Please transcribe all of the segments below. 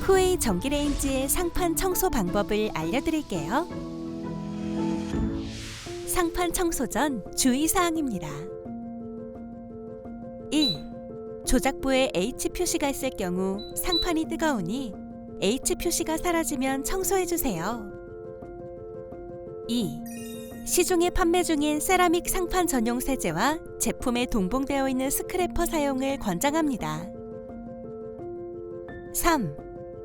후웨이 전기레인지의 상판 청소 방법을 알려드릴게요. 상판 청소 전 주의사항입니다. 1. 조작부에 H 표시가 있을 경우 상판이 뜨거우니 H 표시가 사라지면 청소해주세요. 2. 시중에 판매 중인 세라믹 상판 전용 세제와 제품에 동봉되어 있는 스크래퍼 사용을 권장합니다. 3.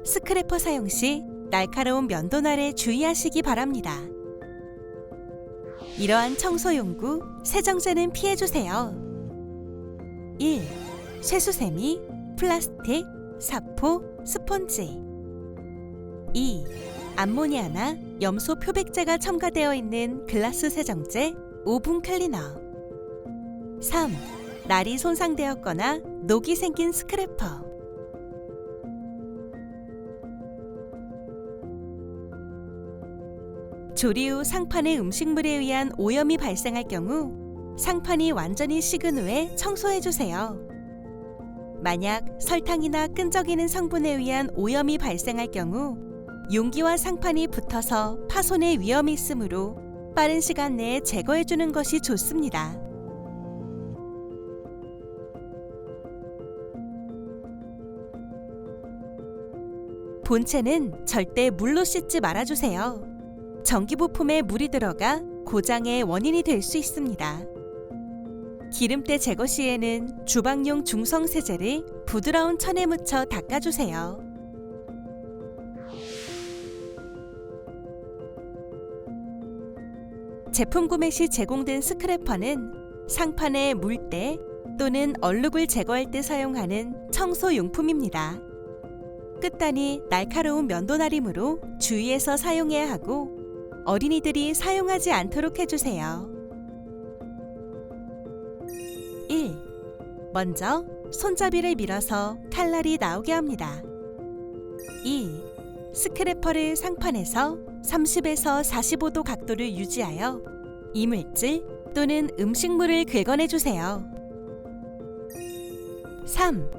스크래퍼 사용 시 날카로운 면도날에 주의하시기 바랍니다. 이러한 청소 용구, 세정제는 피해주세요. 1. 쇠수세미, 플라스틱, 사포, 스펀지 2. 암모니아나 염소 표백제가 첨가되어 있는 글라스 세정제, 오븐 클리너 3. 날이 손상되었거나 녹이 생긴 스크래퍼 조리 후 상판의 음식물에 의한 오염이 발생할 경우 상판이 완전히 식은 후에 청소해 주세요. 만약 설탕이나 끈적이는 성분에 의한 오염이 발생할 경우 용기와 상판이 붙어서 파손의 위험이 있으므로 빠른 시간 내에 제거해 주는 것이 좋습니다. 본체는 절대 물로 씻지 말아 주세요. 전기 부품에 물이 들어가 고장의 원인이 될 수 있습니다. 기름때 제거 시에는 주방용 중성 세제를 부드러운 천에 묻혀 닦아주세요. 제품 구매 시 제공된 스크래퍼는 상판의 물때 또는 얼룩을 제거할 때 사용하는 청소 용품입니다. 끝단이 날카로운 면도날이므로 주의해서 사용해야 하고 어린이들이 사용하지 않도록 해주세요. 1. 먼저 손잡이를 밀어서 칼날이 나오게 합니다. 2. 스크래퍼를 상판에서 30에서 45도 각도를 유지하여 이물질 또는 음식물을 긁어내 주세요. 3.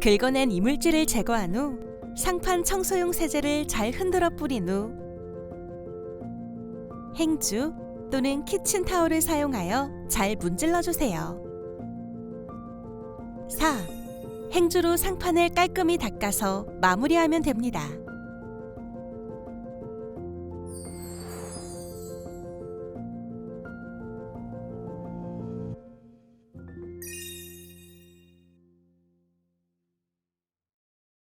긁어낸 이물질을 제거한 후 상판 청소용 세제를 잘 흔들어 뿌린 후 행주 또는 키친타올을 사용하여 잘 문질러 주세요. 4. 행주로 상판을 깔끔히 닦아서 마무리하면 됩니다.